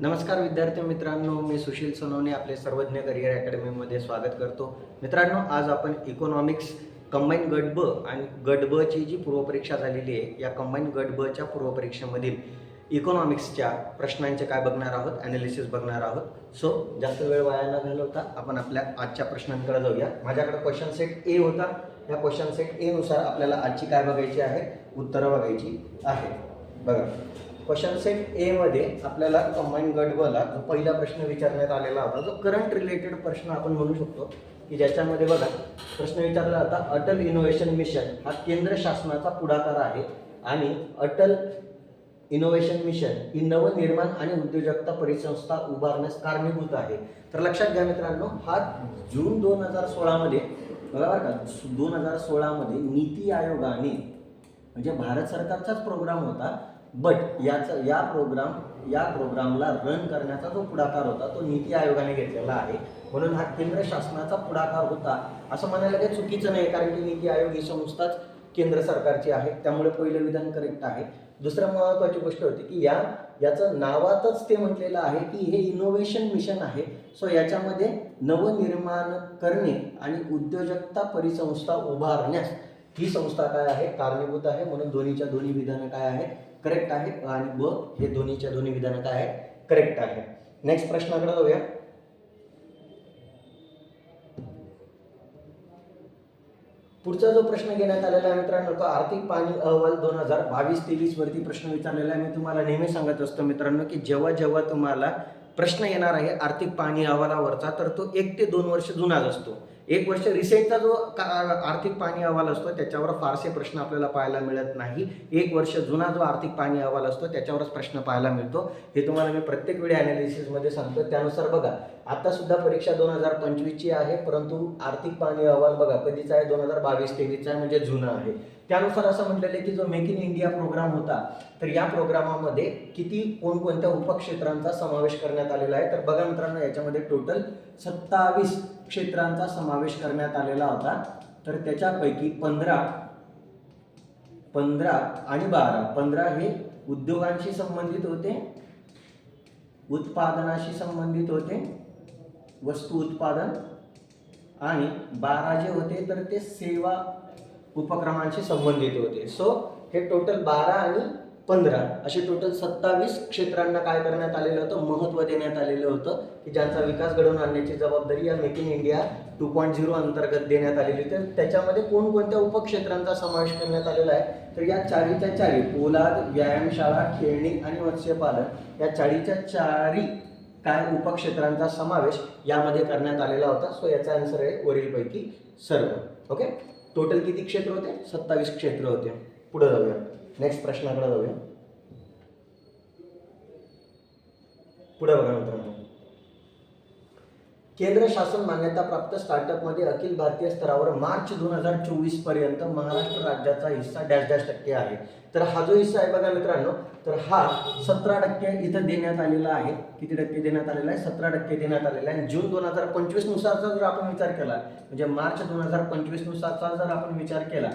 नमस्कार विद्यार्थी मित्रांनो मी सुशील सोनवणे आपले सर्वज्ञ करिअर अकॅडमीमध्ये स्वागत करतो. मित्रांनो आज आपण इकॉनॉमिक्स कंबाईन गट ब आणि गट बची जी पूर्वपरीक्षा झालेली आहे या कंबाईन गट बच्या पूर्वपरीक्षेमधील इकॉनॉमिक्सच्या प्रश्नांचे काय बघणार आहोत ॲनालिसिस बघणार आहोत. सो जास्त वेळ वाया न घालवता आपण आपल्या आजच्या प्रश्नांकडे जाऊया. माझ्याकडे क्वेश्चन सेट ए होता. या क्वेश्चन सेट ए नुसार आपल्याला आजची काय बघायची आहे? उत्तरं बघायची आहे. बघा. क्वेश्चन सेट ए मध्ये आपल्याला कंबाईन गटबला जो पहिला प्रश्न विचारण्यात आलेला होता जो करंट रिलेटेड प्रश्न आपण म्हणू शकतो की ज्याच्यामध्ये बघा प्रश्न विचारला होता अटल इनोव्हेशन मिशन हा केंद्र शासनाचा पुढाकार आहे आणि अटल इनोव्हेशन मिशन ही नवनिर्माण आणि उद्योजकता परिसंस्था उभारण्यास कारणीभूत आहे. तर लक्षात घ्या मित्रांनो हा जून दोन हजार सोळामध्ये बघा बरं का दोन हजार सोळामध्ये नीती आयोगाने म्हणजे भारत सरकारचाच प्रोग्राम होता बट याचा या प्रोग्राम या प्रोग्रामला रन करण्याचा जो पुढाकार होता तो नीती आयोगाने घेतलेला आहे. म्हणून हा केंद्र शासनाचा पुढाकार होता. असं म्हणायला काही चुकीचं नाही कारण की नीती आयोग ही संस्थाच केंद्र सरकारची आहे. त्यामुळे पहिलं विधान करेक्ट आहे. दुसरं महत्त्वाची गोष्ट होती की या याचं नावातच ते म्हटलेलं आहे की हे इनोव्हेशन मिशन आहे. सो याच्यामध्ये नवनिर्माण करणे आणि उद्योजकता परिसंस्था उभारण्यास ही संस्था काय आहे? कारणीभूत आहे. म्हणून दोन्हीच्या दोन्ही विधानं काय आहे करेक्ट आहे. आणि ब हे दोन्हीच्या दोन्ही विधानं काय आहे. करेक्ट आहे. नेक्स्ट प्रश्नाकडे जाऊया. पुढचा जो प्रश्न घेण्यात आलेला आहे मित्रांनो तो आर्थिक पाणी अहवाल दोन हजार बावीस तेवीस वरती प्रश्न विचारलेला आहे. मी तुम्हाला नेहमी सांगत असतो मित्रांनो की जेव्हा जेव्हा तुम्हाला प्रश्न येणार आहे आर्थिक पाणी अहवालावरचा तर तो एक ते दोन वर्ष जुनाच असतो. एक वर्ष रिसेंटचा जो का- आर्थिक पाणी अहवाल असतो त्याच्यावर फारसे प्रश्न आपल्याला पाहायला मिळत नाही. एक वर्ष जुना जो आर्थिक पाणी अहवाल असतो त्याच्यावरच प्रश्न पाहायला मिळतो. हे तुम्हाला मी प्रत्येक वेळी अनालिसिसमध्ये सांगतो. त्यानुसार बघा आता सुद्धा परीक्षा दोन हजार पंचवीसची आहे परंतु आर्थिक पाणी अहवाल बघा कधीचा आहे? दोन हजार बावीस तेवीसचा आहे म्हणजे जुना आहे. त्यानुसार असं म्हटलेलं आहे की जो मेक इन इंडिया प्रोग्राम होता तर या प्रोग्रामामध्ये किती कोणकोणत्या उपक्षेत्रांचा समावेश करण्यात आलेला आहे? तर बघा मित्रांनो याच्यामध्ये टोटल सत्तावीस क्षेत्रांचा समावेश करण्यात आलेला होता. तर त्याच्यापैकी पंधरा पंधरा आणि बारा पंधरा हे उद्योगांशी संबंधित होते उत्पादनाशी संबंधित होते वस्तू उत्पादन आणि बारा जे होते तर ते सेवा उपक्रमांशी संबंधित होते. सो हे टोटल बारा आणि पंधरा असे टोटल सत्तावीस क्षेत्रांना काय करण्यात आलेलं होतं? महत्त्व देण्यात आलेलं होतं की ज्यांचा विकास घडवून आणण्याची जबाबदारी या make in India two point zero अंतर्गत देण्यात आलेली होती. तर त्याच्यामध्ये कोणकोणत्या उपक्षेत्रांचा समावेश करण्यात आलेला आहे? तर या चारीच्या चारी पोलाद व्यायामशाळा खेळणी आणि मत्स्यपालन या चारीच्या चारी काय उपक्षेत्रांचा समावेश यामध्ये करण्यात आलेला होता? सो याचा आन्सर आहे वरीलपैकी सर्व. ओके टोटल किती क्षेत्र होते? सत्तावीस क्षेत्र होते. पुढे जाऊया. नेक्स्ट प्रश्नाकडे जाऊया. पुढे बघा मित्रांनो. केंद्र शासन मान्यताप्राप्त स्टार्टअपमध्ये अखिल भारतीय स्तरावर मार्च दोन हजार चोवीसपर्यंत महाराष्ट्र राज्याचा हिस्सा डॅश डॅश टक्के आहे. तर हा जो हिस्सा आहे बघा मित्रांनो तर हा सतरा टक्के इथं देण्यात आलेला आहे. किती टक्के देण्यात आलेला आहे? सतरा टक्के देण्यात आलेला आहे. आणि जून दोन हजार पंचवीस नुसारचा जर आपण विचार केला म्हणजे मार्च दोन हजार पंचवीसनुसारचा जर आपण विचार केला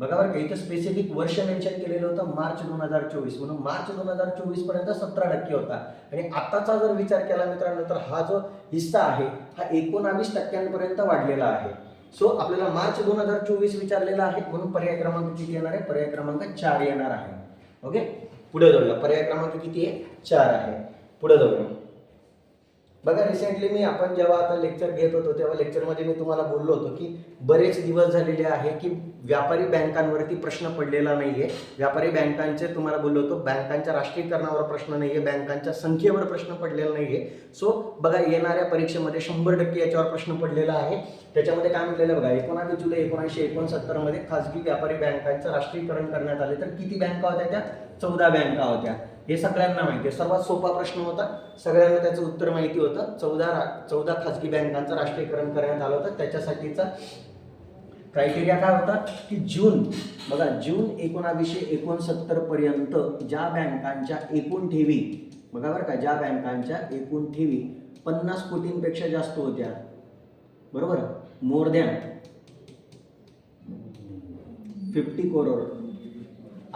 बघा बरं का इथं स्पेसिफिक वर्ष मेन्शन केलेलं होतं मार्च दोन हजार चोवीस. म्हणून मार्च दोन हजार चोवीसपर्यंत सतरा टक्के होता. आणि आताचा जर विचार केला मित्रांनो तर हा जो हिस्सा आहे हा एकोणावीस टक्क्यांपर्यंत वाढलेला आहे. सो आपल्याला मार्च दोन हजार चोवीस विचारलेला आहे म्हणून पर्याय क्रमांक किती येणार आहे? पर्याय क्रमांक चार येणार आहे. ओके पुढे जाऊया. पर्याय क्रमांक किती आहे? चार आहे. पुढे जाऊया. बघा रिसेंटली मी आपण जेव्हा आता लेक्चर घेत होतो तेव्हा लेक्चरमध्ये मी तुम्हाला बोललो होतो की बरेच दिवस झालेले आहे की व्यापारी बँकांवरती प्रश्न पडलेला नाही आहे व्यापारी बँकांचे तुम्हाला बोललो होतो बँकांच्या राष्ट्रीयकरणावर प्रश्न नाही आहे बँकांच्या संख्येवर प्रश्न पडलेला नाही आहे सो बघा येणाऱ्या परीक्षेमध्ये शंभर टक्के याच्यावर प्रश्न पडलेला आहे. त्याच्यामध्ये काय म्हटलेलं बघा एकोणावीस जुलै एकोणीसशे एकोणसत्तरमध्ये खासगी व्यापारी बँकांचं राष्ट्रीयकरण करण्यात आले. तर किती बँका होत्या त्यात? चौदा बँका होत्या. हे सगळ्यांना माहिती आहे. सर्वात सोपा प्रश्न होता. सगळ्यांना त्याचं उत्तर माहिती होतं. चौदा रा- चौदा खाजगी बँकांचं राष्ट्रीयकरण करण्यात आलं होतं. त्याच्यासाठीचा क्रायटेरिया काय होता? की जून बघा जून एकोणावीसशे एकोणसत्तर पर्यंत ज्या बँकांच्या एकूण ठेवी बघा बरं का ज्या बँकांच्या एकूण ठेवी पन्नास कोटींपेक्षा जास्त होत्या. बरोबर? More than fifty crore.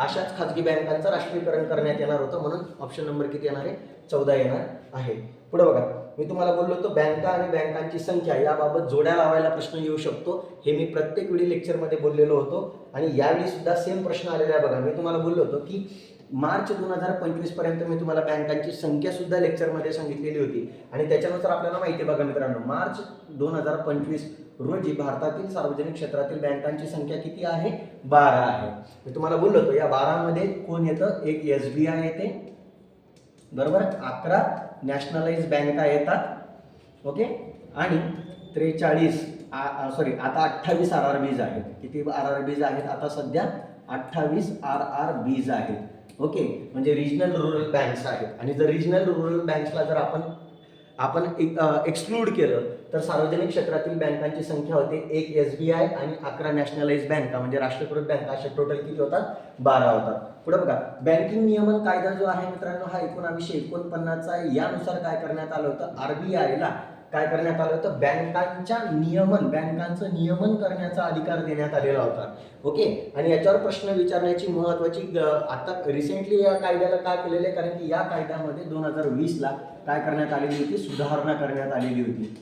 अशाच खाजगी बँकांचं राष्ट्रीयकरण करण्यात येणार होतं म्हणून ऑप्शन नंबर किती येणार आहे? चौदा येणार आहे. पुढे बघा मी तुम्हाला बोललो होतो बँका आणि बँकांची संख्या याबाबत जोड्या लावायला प्रश्न येऊ शकतो हे मी प्रत्येक वेळी लेक्चरमध्ये बोललेलो होतो. आणि यावेळी सुद्धा सेम प्रश्न आलेला आहे बघा मी तुम्हाला बोललो होतो की मार्च दोन हजार पंचवीसपर्यंत मी तुम्हाला बँकांची संख्या सुद्धा लेक्चरमध्ये सांगितलेली होती. आणि त्याच्यानुसार आपल्याला माहिती बघा मित्रांनो मार्च दोन हजार पंचवीस रोजी भारतातील सार्वजनिक क्षेत्रातील बँकांची संख्या किती आहे? बारा आहे. मी तुम्हाला बोललो होतो या बारामध्ये कोण येतं? एक एस बी आय येते. बरोबर? अकरा नॅशनलाइज बँका येतात. ओके? आणि त्रेचाळीस सॉरी आता अठ्ठावीस आर आर बीज आहेत. किती आर आर बीज आहेत? आता सध्या अठ्ठावीस आर आर बीज आहेत. ओके म्हणजे रिजनल रुरल बँक्स आहेत. आणि जर रिजनल रुरल बँक्सला जर आपण आपण एक्सक्लूड केलं तर सार्वजनिक क्षेत्रातील बँकांची संख्या होते एक एस बी आय आणि अकरा नॅशनलाइज बँका म्हणजे राष्ट्रीयकृत बँका अशा टोटल किती होतात? बारा होतात. पुढे बघा बँकिंग नियमन कायदा जो आहे मित्रांनो हा एकोणावीसशे एकोणपन्नासचा आहे. यानुसार काय करण्यात आलं होतं? आरबीआयला काय करण्यात आलं होतं? बँकांच्या नियमन बँकांचं नियमन करण्याचा अधिकार देण्यात आलेला होता. ओके? आणि याच्यावर प्रश्न विचारण्याची महत्वाची आता रिसेंटली या कायद्याला काय केलेलं आहे? कारण की या कायद्यामध्ये दोन हजार वीसला काय करण्यात आलेली होती? सुधारणा करण्यात आलेली होती.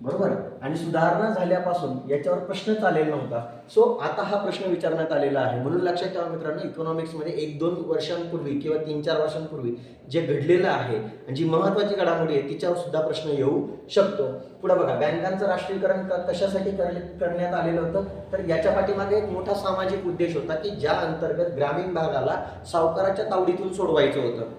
बरोबर आणि सुधारणा झाल्यापासून याच्यावर प्रश्नच आलेला नव्हता. सो आता हा प्रश्न विचारण्यात आलेला आहे. म्हणून लक्षात ठेवा मित्रांनो इकॉनॉमिक्समध्ये एक दोन वर्षांपूर्वी किंवा तीन चार वर्षांपूर्वी जे घडलेलं आहे आणि जी महत्वाची घडामोडी आहे तिच्यावर सुद्धा प्रश्न येऊ शकतो. पुढे बघा बँकांचं राष्ट्रीयकरण कशासाठी करण्यात आलेलं होतं? तर याच्या पाठीमागे एक मोठा सामाजिक उद्देश होता की ज्या अंतर्गत ग्रामीण भागाला सावकाराच्या तावडीतून सोडवायचं होतं.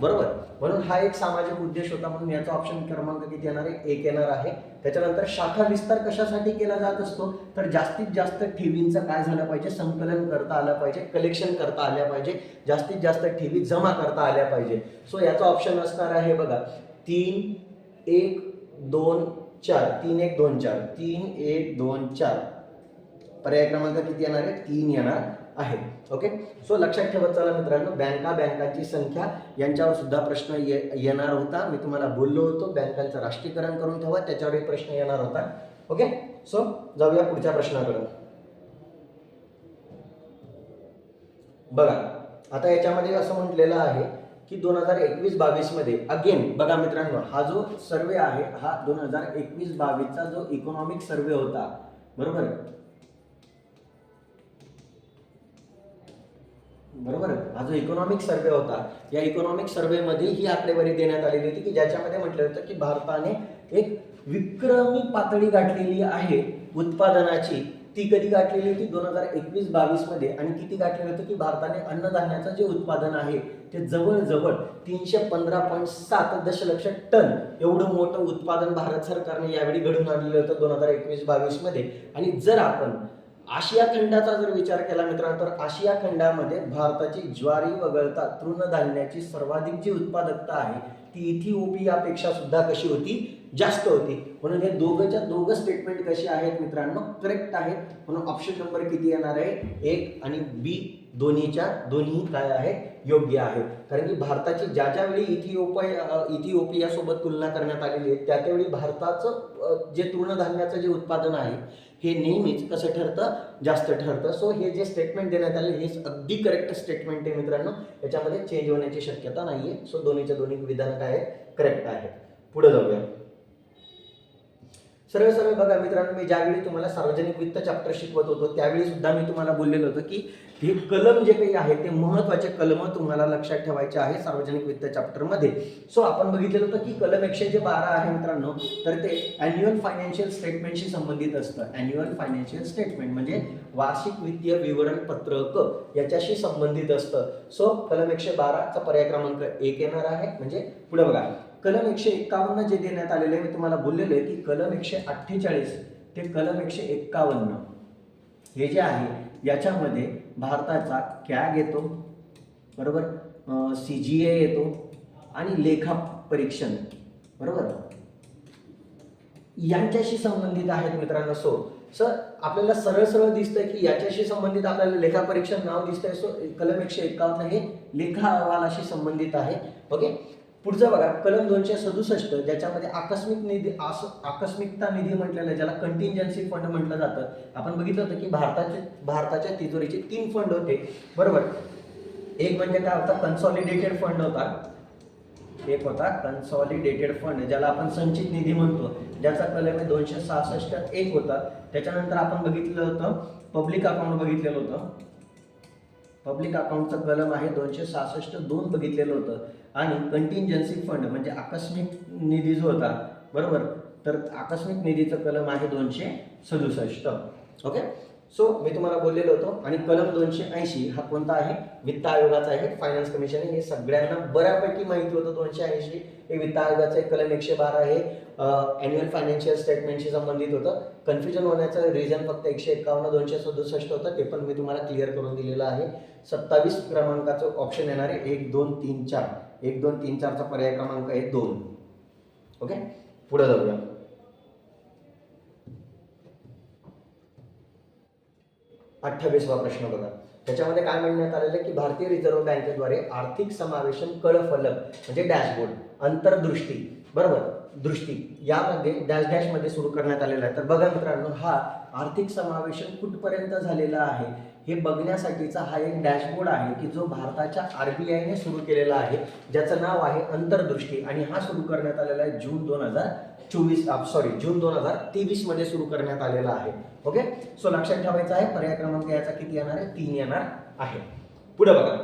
बरोबर. म्हणून हा एक सामाजिक उद्देश होता म्हणून याचा ऑप्शन क्रमांक किती येणार आहे? एक येणार आहे. त्याच्यानंतर शाखा विस्तार कशासाठी केला जात असतो? तर जास्तीत जास्त ठेवींचं काय झालं पाहिजे? संकलन करता आलं पाहिजे. कलेक्शन करता आल्या पाहिजे. जास्तीत जास्त ठेवी जमा करता आल्या पाहिजे. सो याचा ऑप्शन असणार आहे बघा. तीन एक दोन चार. तीन एक दोन चार. तीन एक दोन चार. पर्याय क्रमांक किती येणार आहे? तीन येणार. आहे. ओके सो लक्षात ठेवत चला मित्रांनो बँका बँकांची संख्या यांच्यावर सुद्धा प्रश्न ये येणार होता. मी तुम्हाला बोललो होतो बँकांचं राष्ट्रीयकरण करून ठेवा त्याच्यावरही प्रश्न येणार होता. ओके सो जाऊया पुढच्या प्रश्नाकडे. बघा आता याच्यामध्ये असं म्हटलेलं आहे की दोन हजार एकवीस बावीसमध्ये अगेन बघा मित्रांनो हा जो सर्वे आहे हा दोन हजार एकवीस बावीसचा जो इकॉनॉमिक सर्वे होता बरोबर? बरोबर हा जो इकॉनॉमिक सर्वे होता या इकॉनॉमिक सर्वेमध्ये ही आकडेवारी देण्यात आलेली होती की ज्याच्यामध्ये म्हटलं होतं की भारताने एक विक्रमी पातळी गाठलेली आहे उत्पादनाची. ती कधी गाठलेली होती? दोन हजार एकवीस बावीसमध्ये. आणि किती गाठलेलं होतं की भारताने अन्नधान्याचं जे उत्पादन आहे ते जवळजवळ तीनशे पंधरा पॉईंट सात दशलक्ष टन एवढं मोठं उत्पादन भारत सरकारने यावेळी घडून आणलेलं होतं दोन हजार एकवीस बावीसमध्ये. आणि जर आपण आशिया खंडाचा जर विचार केला मित्रांनो तर आशिया खंडामध्ये भारताची ज्वारी वगळता तृणधान्याची सर्वाधिक जी उत्पादकता आहे ती इथिओपियापेक्षा सुद्धा कशी होती? जास्त होती. म्हणून हे दोघंच्या दोघं स्टेटमेंट कशी आहेत मित्रांनो? करेक्ट आहेत. म्हणून ऑप्शन नंबर किती येणार आहे? एक आणि बी दोन्हीच्या दोन्ही काय आहे? योग्य आहे. कारण की भारताची ज्या ज्या वेळी इथिओपिया इथिओपियासोबत तुलना करण्यात आलेली आहे त्या त्यावेळी भारताचं जे तृणधान्याचं जे उत्पादन आहे हे नेहमीच कसं ठरतं? जास्त ठरतं. सो हे जे स्टेटमेंट देण्यात आले हे अगदी करेक्ट स्टेटमेंट आहे मित्रांनो. याच्यामध्ये चेंज होण्याची शक्यता नाही आहे सो दोन्हीच्या दोन्ही विधान काय करेक्ट आहेत. पुढे जाऊया. सर्व सर्व बघा मित्रांनो मी ज्यावेळी तुम्हाला सार्वजनिक वित्त चॅप्टर शिकवत होतो त्यावेळी सुद्धा मी तुम्हाला बोललेलो होतो की हे कलम जे काही आहे ते महत्त्वाचे कलम तुम्हाला लक्षात ठेवायचे आहे सार्वजनिक वित्त चॅप्टरमध्ये सो आपण बघितलेलं होतं की कलम एकशे जे बारा आहे मित्रांनो तर ते अॅन्युअल फायनान्शियल स्टेटमेंटशी संबंधित असतं. अॅन्युअल फायनान्शियल स्टेटमेंट म्हणजे वार्षिक वित्तीय विवरण पत्रक याच्याशी संबंधित असतं. सो कलम एकशे बाराचा पर्याय क्रमांक एक येणार आहे. म्हणजे पुढे बघा. कलम एकशे एक्कावन्न जे देण्यात आलेले आहे मी तुम्हाला बोललेलो आहे की कलम एकशे अठ्ठेचाळीस ते कलम एकशे एक्कावन्न हे जे आहे याच्यामध्ये भारताचा कॅग येतो बरोबर? सी जी ए येतो आणि लेखा परीक्षण बरोबर? यांच्याशी संबंधित आहेत मित्रांनो सो सर आपल्याला सरळ सरळ दिसतंय की याच्याशी संबंधित आपल्याला लेखा परीक्षण नाव दिसतंय सो कलम एकशे एकावन्न हे लेखा अहवालाशी संबंधित आहे ओके? पुढचं बघा कलम दोनशे सदुसष्ट ज्याच्यामध्ये आकस्मिक निधी आस आकस्मिकता निधी म्हटलेलं ज्याला कंटिंजन्सी फंड म्हटलं जातं. आपण बघितलं होतं की भारताचे भारताच्या तिजोरीचे तीन फंड होते. बरोबर? एक म्हणजे काय होता? कन्सॉलिडेटेड फंड होता. एक होता कन्सॉलिडेटेड फंड ज्याला आपण संचित निधी म्हणतो. ज्याचा कलम आहे दोनशे सहासष्ट एक होता. त्याच्यानंतर आपण बघितलं होतं पब्लिक अकाउंट बघितलेलं होतं. पब्लिक अकाउंटचं कलम आहे दोनशे सहासष्ट दोन बघितलेलं होतं. आणि कंटिंजन्सी फंड म्हणजे आकस्मिक निधी जो होता बरोबर? तर आकस्मिक निधीचं कलम आहे दोनशे सदुसष्ट. ओके सो मी तुम्हाला बोललेलो होतो आणि कलम दोनशे ऐंशी हा कोणता आहे? वित्त आयोगाचा आहे. फायनान्स कमिशन हे सगळ्यांना बऱ्यापैकी माहिती होतं. दोनशे ऐंशी हे वित्त आयोगाचं एक कलम एकशे बारा आहे. अॅन्युअल फायनान्शियल स्टेटमेंटशी संबंधित होतं. कन्फ्युजन होण्याचं रिझन फक्त एकशे एकावन्न दोनशे सदुसष्ट होतं. ते पण मी तुम्हाला क्लिअर करून दिलेलं आहे. सत्तावीस क्रमांकाचं ऑप्शन येणार आहे. एक दोन तीन चार. एक दोन तीन चारचा पर्याय क्रमांक आहे दोन. ओके पुढे जाऊया. अठ्ठावीसवा प्रश्न बघा. त्याच्यामध्ये काय म्हणण्यात आलेलं आहे की भारतीय रिझर्व्ह बँकेद्वारे आर्थिक समावेशन कळफलक म्हणजे डॅशबोर्ड अंतर्दृष्टी बरोबर? दृष्टी यामध्ये डॅश डॅशमध्ये सुरू करण्यात आलेला आहे. तर बघा मित्रांनो हा आर्थिक समावेशन कुठपर्यंत झालेला आहे? हे बघण्यासाठीचा हा एक डॅशबोर्ड आहे की जो भारताच्या आरबीआयने सुरू केलेला आहे ज्याचं नाव आहे अंतर्दृष्टी. आणि हा सुरू करण्यात आलेला आहे जून दोन हजार चोवीस सॉरी जून दोन हजार तेवीसमध्ये सुरू करण्यात आलेला आहे. ओके सो लक्षात ठेवायचं आहे पर्याय क्रमांक याचा किती येणार आहे? तीन येणार आहे. पुढे बघा.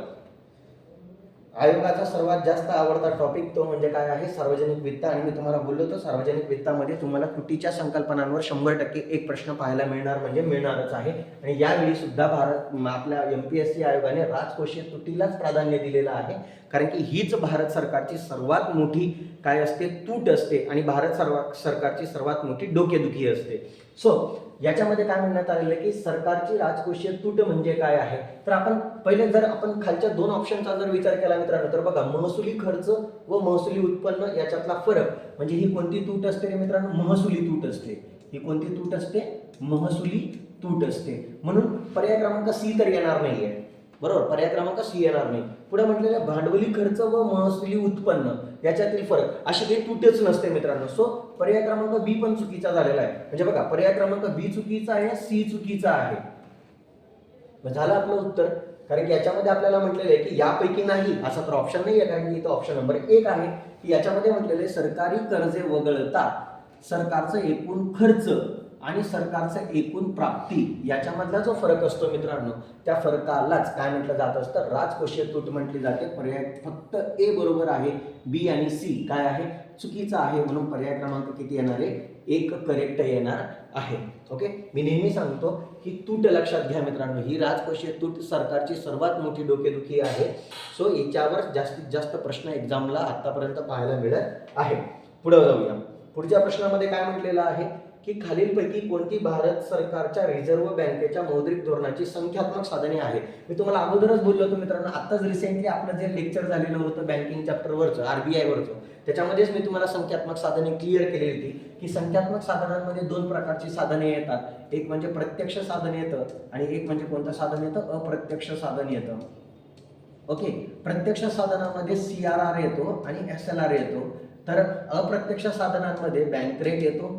आयोगाचा सर्वात जास्त आवडता टॉपिक तो म्हणजे काय आहे? सार्वजनिक वित्त. आणि मी तुम्हाला बोललो तो सार्वजनिक वित्तामध्ये तुम्हाला कुटीच्या संकल्पनांवर शंभर टक्के एक प्रश्न पाहायला मिळणार म्हणजे मिळणारच आहे. आणि यावेळी सुद्धा भारत आपल्या एम पी एस सी आयोगाने राजकोषीय तुटीलाच प्राधान्य दिलेलं आहे. कारण की हीच भारत सरकारची सर्वात मोठी काय असते? तूट असते. आणि भारत सर्वा सरकारची सर्वात मोठी डोकेदुखी असते. सो याच्यामध्ये काय म्हणण्यात आलेलं आहे की सरकारची राजकोषीय तूट म्हणजे काय आहे? तर आपण पहिले जर आपण खालच्या दोन ऑप्शनचा जर विचार केला मित्रांनो तर बघा महसुली खर्च व महसुली उत्पन्न याच्यातला फरक म्हणजे ही कोणती तूट असते रे मित्रांनो? महसुली तूट असते. ही कोणती तूट असते? महसुली तूट असते. म्हणून पर्याय क्रमांक सी तर येणार नाहीये. बरोबर? पर्याय क्रमांक सी येणार नाही. पुढे म्हटलेलं भांडवली खर्च व महसुली उत्पन्न. याच्यातील फरक. अशी काही तुटच नसते मित्रांनो. सो पर्याय क्रमांक बी पण चुकीचा झालेला आहे. म्हणजे बघा पर्याय क्रमांक बी चुकीचा आहे सी चुकीचा आहे. झालं आपलं उत्तर. कारण की याच्यामध्ये आपल्याला म्हटलेलं आहे की यापैकी नाही असा तर ऑप्शन नाही आहे कारण की इथं ऑप्शन नंबर एक आहे. की याच्यामध्ये म्हटलेलं आहे सरकारी कर्जे वगळता सरकारचं एकूण खर्च आणि सरकारचं एकूण प्राप्ती याच्यामधला जो फरक असतो मित्रांनो त्या फरकालाच काय म्हटलं जात असतं? राजकोषीय तूट म्हटली जाते. पर्याय फक्त ए बरोबर आहे बी आणि सी काय आहे? चुकीचा आहे म्हणून पर्याय क्रमांक किती येणार आहे? एक करेक्ट येणार आहे. ओके मी नेहमी सांगतो ही तूट लक्षात घ्या मित्रांनो. ही राजकोषीय तूट सरकारची सर्वात मोठी डोकेदुखी आहे. सो याच्यावर जास्तीत जास्त प्रश्न एक्झामला आतापर्यंत पाहायला मिळत आहे पुढे जाऊया. पुढच्या प्रश्नामध्ये काय म्हटलेलं आहे? की खालीलपैकी कोणती भारत सरकारच्या रिझर्व्ह बँकेच्या मौद्रिक धोरणाची संख्यात्मक साधने आहेत? मी तुम्हाला अगोदरच बोललो होतो मित्रांनो आत्ताच रिसेंटली आपलं जे लेक्चर झालेलं होतं बँकिंग चॅप्टरवरचं आरबीआय वरचं त्याच्यामध्येच मी तुम्हाला संख्यात्मक साधने क्लिअर केलेली होती की संख्यात्मक साधनांमध्ये दोन प्रकारची साधने येतात. एक म्हणजे प्रत्यक्ष साधन येतं आणि एक म्हणजे कोणतं साधन येतं? अप्रत्यक्ष साधन येतं. ओके? प्रत्यक्ष साधनामध्ये सी आर आर येतो आणि एस एल आर येतो. तर अप्रत्यक्ष साधनांमध्ये बँक रेट येतो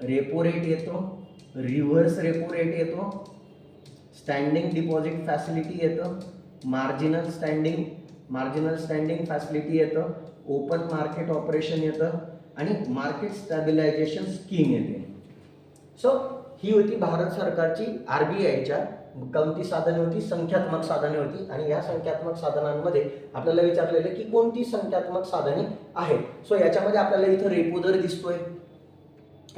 रेपो रेट येतो रिव्हर्स रेपो रेट येतो स्टँडिंग डिपॉझिट फॅसिलिटी येतं marginal standing marginal standing facility येतं ओपन मार्केट ऑपरेशन येतं आणि मार्केट स्टॅबिलायझेशन स्कीम येते. सो ही होती भारत सरकारची आर बी आयच्या कोणती साधने होती संख्यात्मक साधने होती आणि या संख्यात्मक साधनांमध्ये आपल्याला विचारलेलं की कोणती संख्यात्मक साधने आहेत? सो याच्यामध्ये आपल्याला इथं रेपो दर दिसतोय.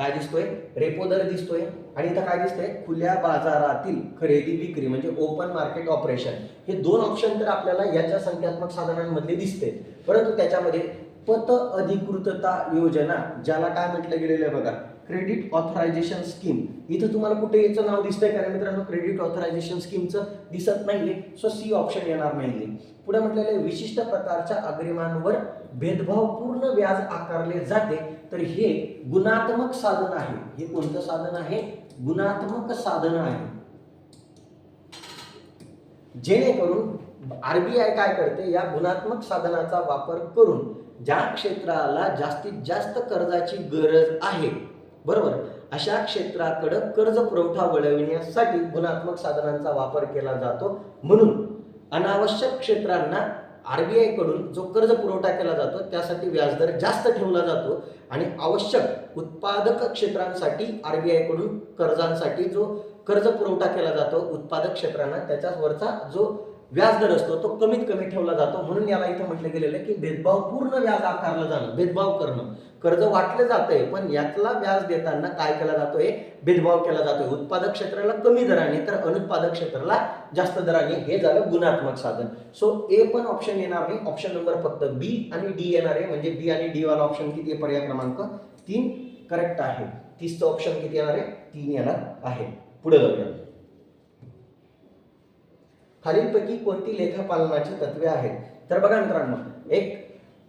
काय दिसतोय? रेपो दर दिसतोय. आणि इथं काय दिसतंय? खुल्या बाजारातील खरेदी विक्री म्हणजे ओपन मार्केट ऑपरेशन हे दोन ऑप्शन तर आपल्याला याच्या संख्यात्मक साधनांमधले दिसते. परंतु त्याच्यामध्ये पत अधिकृतता योजना ज्याला काय म्हटलं गेलेलं आहे बघा? Credit authorisation scheme. इथं तुम्हाला कुठे याचं नाव दिसतंय कारण मित्रांनो? क्रेडिट ऑथरायझेशन स्कीमचं दिसत नाहीये सो सी ऑप्शन येणार नाहीये. पुढे म्हटलेलं आहे विशिष्ट प्रकारच्या अग्रिमांवर भेदभावपूर्ण व्याज आकारले जाते. तर हे गुणात्मक साधन आहे. हे कोणतं साधन आहे? गुणात्मक साधन आहे. जेणेकरून आरबीआय काय करते? या गुणात्मक साधनाचा वापर करून ज्या क्षेत्राला जास्तीत जास्त कर्जाची गरज आहे बरोबर? अशा क्षेत्राकडं कर्ज पुरवठा वळविण्यासाठी गुणात्मक साधनांचा वापर केला जातो म्हणून अनावश्यक क्षेत्रांना आरबीआयकडून जो कर्ज पुरवठा केला जातो त्यासाठी व्याजदर जास्त ठेवला जातो आणि आवश्यक उत्पादक क्षेत्रांसाठी आरबीआयकडून कर्जांसाठी जो कर्ज पुरवठा केला जातो उत्पादक क्षेत्रांना त्याच्यावरचा जो व्याजदर असतो तो कमीत कमी ठेवला जातो. म्हणून याला इथं म्हटलं गेलेलं आहे की भेदभावपूर्ण व्याज आकारलं जाणं भेदभाव करणं. कर्ज वाटलं जातंय पण यातला व्याज देताना काय केला जातोय? भेदभाव केला जातोय. उत्पादक क्षेत्राला कमी दराने तर अनुत्पादक क्षेत्राला जास्त दराने. हे झालं गुणात्मक साधन. सो ए पण ऑप्शन येणार नाही. ऑप्शन नंबर फक्त बी आणि डी येणार आहे. म्हणजे बी आणि डी वाला ऑप्शन किती आहे? पर्याय क्रमांक तीन करेक्ट आहे. तीसचं ऑप्शन किती येणार आहे? तीन येणार आहे. पुढे जाऊया. खालीलपैकी कोणती लेखापालनाची तत्वे आहेत? तर बघा मित्रांनो एक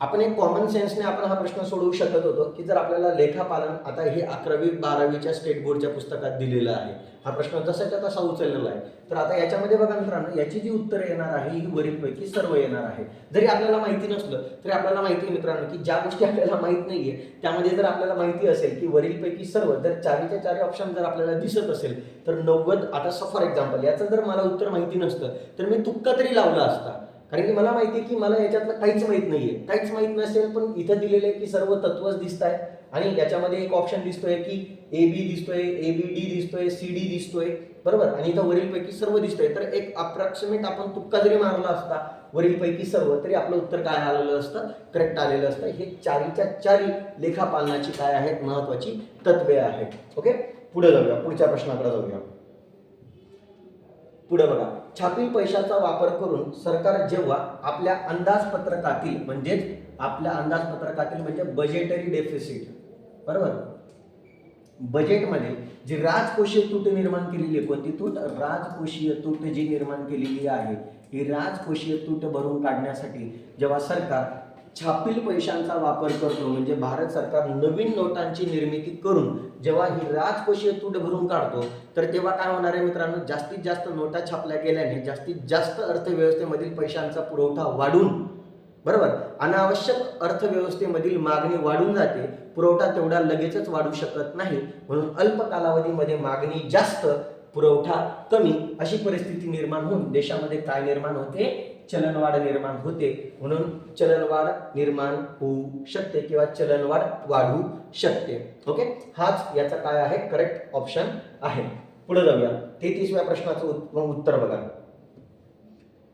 आपण एक कॉमन सेन्सने आपण हा प्रश्न सोडवू शकत होतो की जर आपल्याला लेखापालन आता हे अकरावी बारावीच्या स्टेट बोर्डच्या पुस्तकात दिलेलं आहे. हा प्रश्न जसाच्या तसा उचललेला आहे. तर आता याच्यामध्ये बघा मित्रांनो याची जी उत्तरं येणार आहे ही वरीलपैकी सर्व येणार आहे. जरी आपल्याला माहिती नसलं तरी आपल्याला माहिती आहे मित्रांनो की ज्या गोष्टी आपल्याला माहीत नाहीये त्यामध्ये जर आपल्याला माहिती असेल की वरीलपैकी सर्व जर चारीच्या चारी ऑप्शन जर आपल्याला दिसत असेल तर नव्वद आता फॉर एक्झाम्पल याचं जर मला उत्तर माहिती नसतं तर मी तुक्का तरी लावला असता. कारण की मला माहिती आहे की मला याच्यातलं काहीच माहीत नाहीये. काहीच माहीत नसेल पण इथं दिलेलं आहे की सर्व तत्वच दिसत आहे आणि याच्यामध्ये एक ऑप्शन दिसतोय की ए बी दिसतोय ए बी डी दिसतोय सी डी दिसतोय. बरोबर? आणि इथं वरीलपैकी सर्व दिसतोय. तर एक अप्रॉक्सिमेट आपण तुक्का जरी मारला असता वरीलपैकी सर्व तरी आपलं उत्तर काय आलेलं असतं? करेक्ट आलेलं असतं. हे चारीच्या चारी लेखापालनाची काय आहेत? महत्वाची तत्वे आहेत. ओके पुढे जाऊया. पुढच्या प्रश्नाकडे जाऊया. पुढे बघा. छापील पैशाचा वापर करून सरकार जेव्हा आपल्या अंदाजपत्रकातील म्हणजेच आपल्या अंदाजपत्रकातील म्हणजे बजेटरी डेफिसिट बरोबर? बजेटमध्ये जी राजकोषीय तूट निर्माण केलेली आहे कोणती तूट? राजकोषीय तूट जी निर्माण केलेली आहे ही राजकोषीय तूट भरून काढण्यासाठी जेव्हा सरकार छापील पैशांचा वापर करतो म्हणजे भारत सरकार नवीन नोटांची निर्मिती करून जेव्हा ही राजकोषीय तूट भरून काढतो तर तेव्हा काय होणार आहे मित्रांनो? जास्तीत जास्त नोटा छापल्या गेल्याने जास्तीत जास्त अर्थव्यवस्थेमधील पैशांचा पुरवठा वाढून बरोबर? अनावश्यक अर्थव्यवस्थेमधील मागणी वाढून जाते. पुरवठा तेवढा लगेचच वाढू शकत नाही. म्हणून अल्प कालावधीमध्ये मागणी जास्त पुरवठा कमी अशी परिस्थिती निर्माण होऊन देशामध्ये काय निर्माण होते? चलनवाढ निर्माण होते. म्हणून चलनवाढ निर्माण होऊ शकते किंवा चलनवाढ वाढू शकते. ओके हाच याचा काय आहे? करेक्ट ऑप्शन आहे. पुढे जाऊया. तेहतीसव्या प्रश्नाचं उत्तर बघा.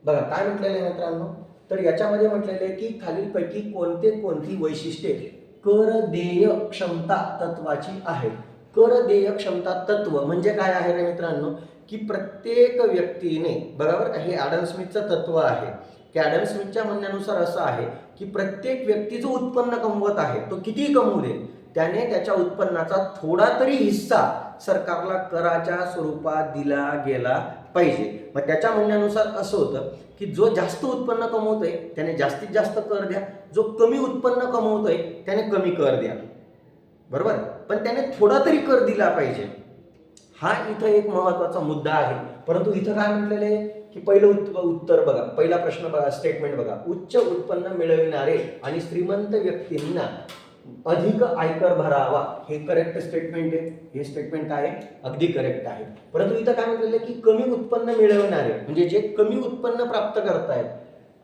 बघा काय म्हटलेलं आहे मित्रांनो? तर याच्यामध्ये म्हटलेलं आहे की खालीलपैकी कोणते कोणती वैशिष्ट्ये कर देय क्षमता तत्वाची आहेत? कर देय क्षमता तत्व म्हणजे काय आहे रे मित्रांनो? की प्रत्येक व्यक्तीने बरोबर का? हे ॲडम स्मिथचं तत्व आहे. की ॲडम स्मिथच्या म्हणण्यानुसार असं आहे की प्रत्येक व्यक्ती जो उत्पन्न कमवत आहे. तो किती कमवू दे त्याने त्याच्या उत्पन्नाचा थोडा तरी हिस्सा सरकारला कराच्या स्वरूपात दिला गेला पाहिजे. मग त्याच्या म्हणण्यानुसार असं होतं की जो जास्त उत्पन्न कमवतोय त्याने जास्तीत जास्त कर द्या. जो कमी उत्पन्न कमवतोय त्याने कमी कर द्या. बरोबर? पण त्याने थोडा तरी कर दिला पाहिजे. हा इथं एक महत्त्वाचा मुद्दा आहे. परंतु इथं काय म्हटलेलं आहे? की पहिलं उत्त- उत्तर बघा. पहिला प्रश्न बघा स्टेटमेंट बघा. उच्च उत्पन्न मिळविणारे आणि श्रीमंत व्यक्तींना अधिक आयकर भरावा हे करेक्ट स्टेटमेंट आहे. हे स्टेटमेंट आहे. अगदी करेक्ट आहे. परंतु इथं काय म्हटलेलं आहे? की कमी उत्पन्न मिळवणारे म्हणजे जे कमी उत्पन्न प्राप्त करतायत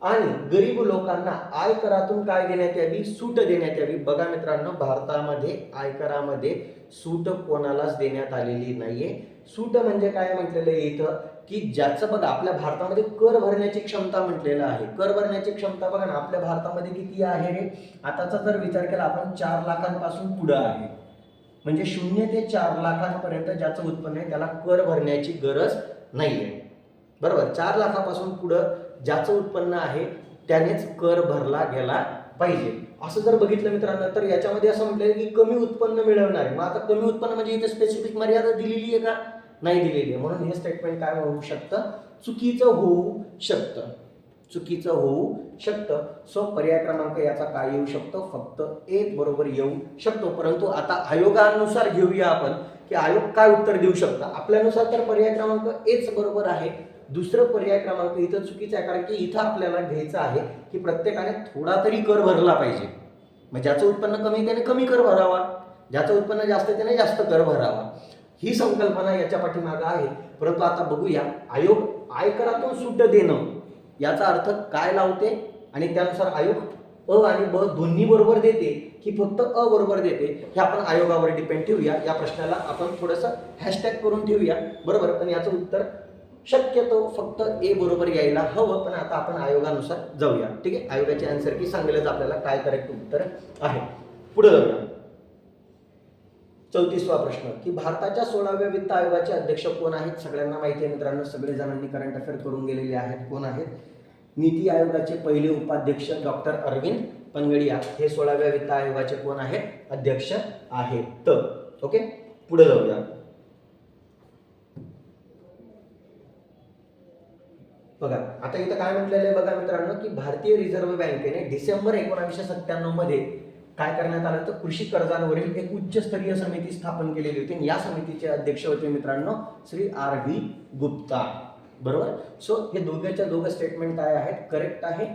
आणि गरीब लोकांना आयकरातून काय देण्यात यावी? सूट देण्यात यावी? बघा मित्रांनो भारतामध्ये आयकरामध्ये सूट कोणालाच देण्यात आलेली नाहीये. सूट म्हणजे काय म्हटलेलं आहे इथं? की ज्याचं बघा आपल्या भारतामध्ये कर भरण्याची क्षमता म्हटलेलं आहे. कर भरण्याची क्षमता बघा ना आपल्या भारतामध्ये किती आहे रे आताचा जर विचार केला आपण चार लाखांपासून पुढं आहे. म्हणजे शून्य ते चार लाखांपर्यंत ज्याचं उत्पन्न आहे त्याला कर भरण्याची गरज नाही आहे बरोबर? चार लाखापासून पुढं ज्याचं उत्पन्न आहे त्यानेच कर भरला गेला पाहिजे. असं जर बघितलं मित्रांनो तर याच्यामध्ये असं म्हटलं की कमी उत्पन्न मिळवणारे. मग आता कमी उत्पन्न म्हणजे इथे स्पेसिफिक मर्यादा दिलेली आहे का? नाही दिलेली आहे. म्हणून हे स्टेटमेंट काय होऊ शकतं? चुकीचं होऊ शकतं. चुकीचं होऊ शकतं. सो पर्याय क्रमांक याचा काय येऊ शकतो? फक्त एक बरोबर येऊ शकतो. परंतु आता आयोगानुसार घेऊया आपण की आयोग काय उत्तर देऊ शकतं? आपल्यानुसार तर पर्याय क्रमांक एच बरोबर आहे. दुसरं पर्याय क्रमांक इथं चुकीचं आहे कारण की इथं आपल्याला घ्यायचं आहे की प्रत्येकाने थोडा तरी कर भरला पाहिजे. मग ज्याचं उत्पन्न कमी त्याने कमी कर भरावा. ज्याचं उत्पन्न जास्त त्याने जास्त कर भरावा. ही संकल्पना याच्या पाठीमागं आहे. परंतु आता बघूया आयोग आयकरातून सुट देणं याचा अर्थ काय लावते आणि त्यानुसार आयोग अ आणि ब दोन्ही बरोबर देते की फक्त अ बरोबर देते हे आपण आयोगावर डिपेंड ठेवूया. या प्रश्नाला आपण थोडंसं हॅशटॅग करून ठेवूया. बरोबर? पण याचं उत्तर शक्यतो फक्त ए बरोबर यायला हवं पण आता आपण आयोगानुसार जाऊया. ठीक आहे? आयोगाचे आन्सर की सांगेलच आपल्याला काय करेक्ट उत्तर आहे. पुढे जाऊया. चौतीसवा प्रश्न की भारताच्या सोळाव्या वित्त आयोगाचे अध्यक्ष कोण आहेत? सगळ्यांना माहिती आहे मित्रांनो सगळे जणांनी करंट अफेअर करून गेलेले आहेत. कोण आहेत? नीती आयोगाचे पहिले उपाध्यक्ष डॉक्टर अरविंद पनगडिया हे सोळाव्या वित्त आयोगाचे कोण आहेत? अध्यक्ष आहेत. ओके? पुढे जाऊया. बघा आता इथं काय म्हटलेलं आहे बघा मित्रांनो की भारतीय रिझर्व्ह बँकेने डिसेंबर एकोणीसशे सत्त्याण्णवमध्ये काय करण्यात आलं तर कृषी कर्जांवरील एक उच्चस्तरीय समिती स्थापन केलेली होती. आणि या समितीचे अध्यक्ष होते मित्रांनो श्री आर व्ही गुप्ता. बरोबर? सो हे दोघांच्या दोघं स्टेटमेंट काय आहेत? करेक्ट आहे.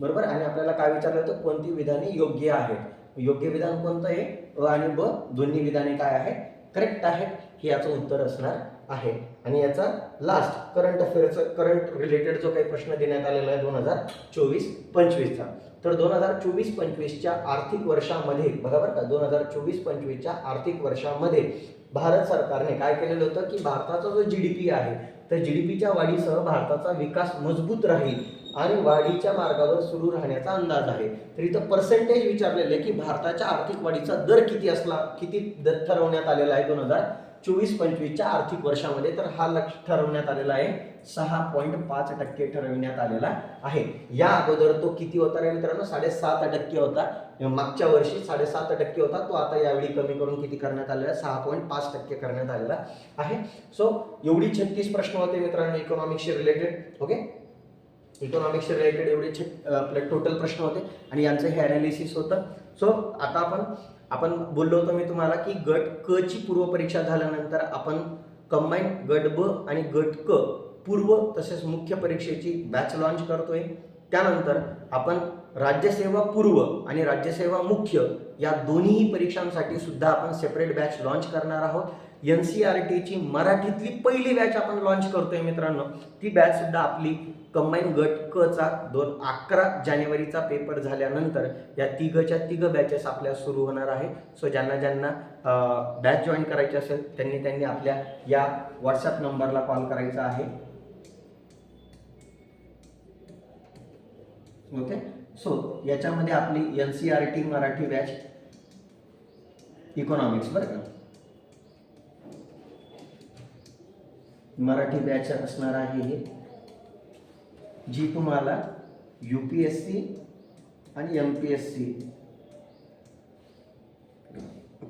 बरोबर? आणि आपल्याला काय विचारलं होतं? कोणती विधाने योग्य आहेत? योग्य विधान कोणतं आहे? अ आणि ब दोन्ही विधाने काय आहेत? करेक्ट आहेत. हे याचं उत्तर असणार आहे. आणि याचा लास्ट करंट अफेअरचं करंट रिलेटेड जो काही प्रश्न देण्यात आलेला आहे दोन हजार चोवीस पंचवीसचा. तर दोन हजार चोवीस पंचवीसच्या आर्थिक वर्षामध्ये बघा बरं का दोन हजार चोवीस पंचवीसच्या आर्थिक वर्षामध्ये भारत सरकारने काय केलेलं होतं की भारताचा जो जी डी पी आहे तर जी डी पीच्या वाढीसह भारताचा विकास मजबूत राहील आणि वाढीच्या मार्गावर सुरू राहण्याचा अंदाज आहे. तर इथं पर्सेंटेज विचारलेलं आहे की भारताच्या आर्थिक वाढीचा दर किती असला किती दर ठरवण्यात आलेला आहे दोन हजार चोवीस पंचवीसच्या आर्थिक वर्षामध्ये तर हा लक्ष ठरवण्यात आलेला आहे. सहा पॉईंट पाच टक्के ठरविण्यात आलेला आहे. या अगोदर तो किती होता रे मित्रांनो? साडेसात टक्के होता. मागच्या वर्षी साडेसात टक्के होता. तो आता यावेळी कमी करून किती करण्यात आलेला? आहे सहा पॉईंट पाच टक्के करण्यात आलेला आहे. सो एवढी छत्तीस प्रश्न होते मित्रांनो इकॉनॉमिक्सशी रिलेटेड ओके इकॉनॉमिक्सशी रिलेटेड एवढे छे आपले टोटल प्रश्न होते आणि यांचं हे अनालिसिस होतं. सो आता आपण आपण बोललो होतो मी तुम्हाला की गट क ची पूर्वपरीक्षा झाल्यानंतर आपण कंबाईन गट ब आणि गट क पूर्व तसेच मुख्य परीक्षेची बॅच लॉन्च करतोय. त्यानंतर आपण राज्यसेवा पूर्व आणि राज्यसेवा मुख्य या दोन्ही परीक्षांसाठी सुद्धा आपण सेपरेट बॅच लॉन्च करणार आहोत. एन सी आर टीची मराठीतली पहिली बॅच आपण लॉन्च करतोय मित्रांनो. ती बॅच सुद्धा आपली कंबाईन गट क चा दोन अकरा जानेवारीचा पेपर झाल्यानंतर या तिघच्या तिघ बॅचेस आपल्या सुरू होणार आहे. सो ज्यांना ज्यांना बॅच जॉईन करायची असेल त्यांनी त्यांनी आपल्या या व्हॉट्सअप नंबरला कॉल करायचा आहे. ओके? सो याच्यामध्ये आपली N C R T Marathi batch economics बरं का? मराठी बॅच असणार आहे हे. जी तुम्हाला यू पी एस सी आणि M P S C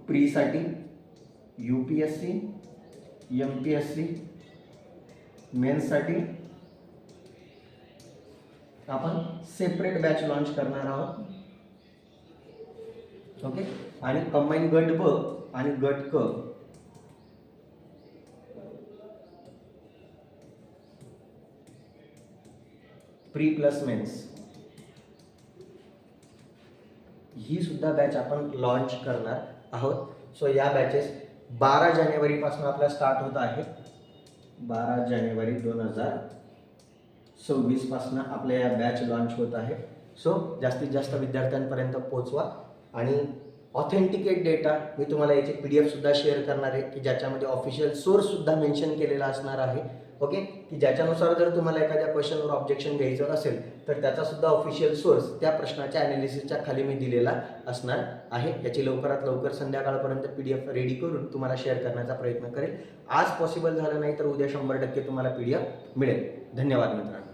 प्रीसाठी U P S C M P S C मेन्ससाठी आपण सेपरेट बॅच लॉन्च करणार आहोत. ओके आणि कंबाईन गट ब आणि गट क प्री प्लस मेन्स ही सुद्धा बॅच आपण लॉन्च करणार आहोत. सो या बॅचेस बारा जानेवारीपासून आपल्या स्टार्ट होत आहे. बारा जानेवारी दोन हजार सव्वीसपासून आपल्या या बॅच लॉन्च होत आहे. सो जास्तीत जास्त विद्यार्थ्यांपर्यंत पोचवा आणि ऑथेंटिकेट डेटा मी तुम्हाला याची पी डी एफसुद्धा शेअर करणार आहे की ज्याच्यामध्ये ऑफिशियल सोर्ससुद्धा मेन्शन केलेला असणार आहे. ओके? की ज्याच्यानुसार जर तुम्हाला एखाद्या क्वेश्चनवर ऑब्जेक्शन घ्यायचं असेल तर त्याचा सुद्धा ऑफिशियल सोर्स त्या प्रश्नाच्या अनालिसिसच्या खाली मी दिलेला असणार आहे. याची लवकरात लवकर संध्याकाळपर्यंत पी डी एफ रेडी करून तुम्हाला शेअर करण्याचा प्रयत्न करेल. आज पॉसिबल झालं नाही तर उद्या शंभर टक्के तुम्हाला पी डी एफ मिळेल. धन्यवाद मित्रांनो.